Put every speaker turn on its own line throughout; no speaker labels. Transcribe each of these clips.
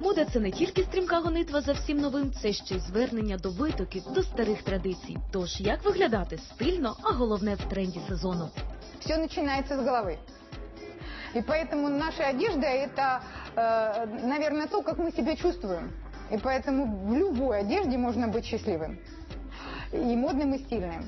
Мода це не тільки стрімка гонитва за всім новим, це ще й звернення до витоків, до старих традицій. Тож як виглядати стильно, а головне в тренді сезону.
Все начинается с головы. И поэтому наша одежда это, э, наверное, то, как мы себя чувствуем. И поэтому в любой одежде можно быть счастливым. И модным, и стильным.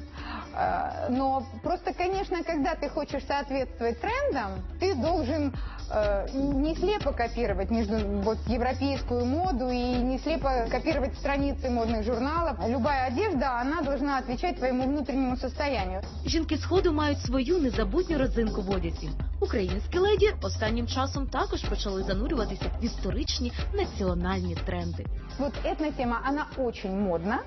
Э, Но просто, конечно, когда ты хочешь соответствовать трендам, ты должен э, не слепо копировать между вот европейскую моду и не слепо копировать страницы модных журналов. Любая одежда, она должна отвечать твоему внутреннему состоянию.
Жінки сходу мають свою незабутню родзинку в одязі. Українські леді останнім часом також почали занурюватися в історичні національні тренди.
Вот этнотема, она очень модна.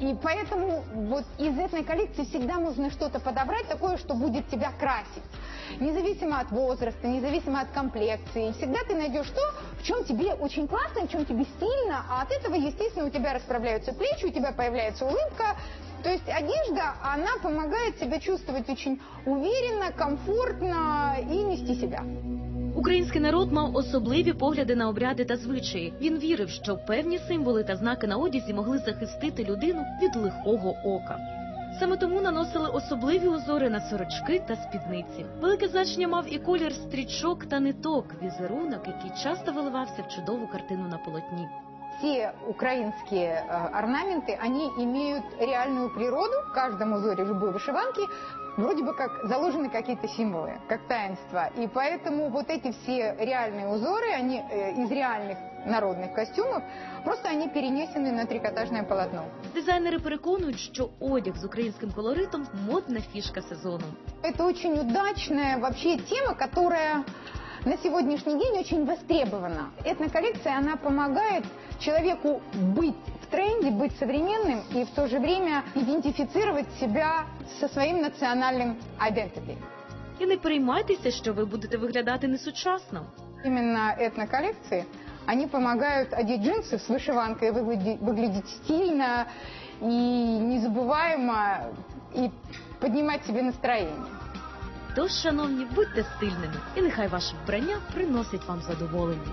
И поэтому вот из этной коллекции всегда можно что-то подобрать такое, что будет тебя красить. Независимо от возраста, независимо от комплекции. Всегда ты найдешь то, в чем тебе очень классно, в чем тебе стильно, а от этого, естественно, у тебя расправляются плечи, у тебя появляется улыбка. То есть одежда, она помогает себя чувствовать очень уверенно, комфортно и нести себя.
Український народ мав особливі погляди на обряди та звичаї. Він вірив, що певні символи та знаки на одязі могли захистити людину від лихого ока. Саме тому наносили особливі узори на сорочки та спідниці. Велике значення мав і колір стрічок та ниток, візерунок, який часто виливався в чудову картину на полотні.
Все украинские э, орнаменты, они имеют реальную природу. В каждом узоре любой вышиванки вроде бы как заложены какие-то символы, как таинство. И поэтому вот эти все реальные узоры, они э, из реальных народных костюмов, просто они перенесены на трикотажное полотно.
Дизайнери переконують, що одяг з українським колоритом модна фішка сезону.
Это очень удачная вообще тема, которая на сегодняшний день очень востребована. Этноколлекция, она помогает человеку быть в тренде, быть современным и в то же время идентифицировать себя со своим национальным identity.
І не переймайтеся, що ви будете виглядати несучасно.
Именно этноколлекции, они помогают одеть джинсы с вышиванкой и выгляди- выглядеть стильно и незабываемо, и поднимать себе настроение.
Тож, шановні, будьте стильними, і нехай ваше вбрання приносить вам задоволення.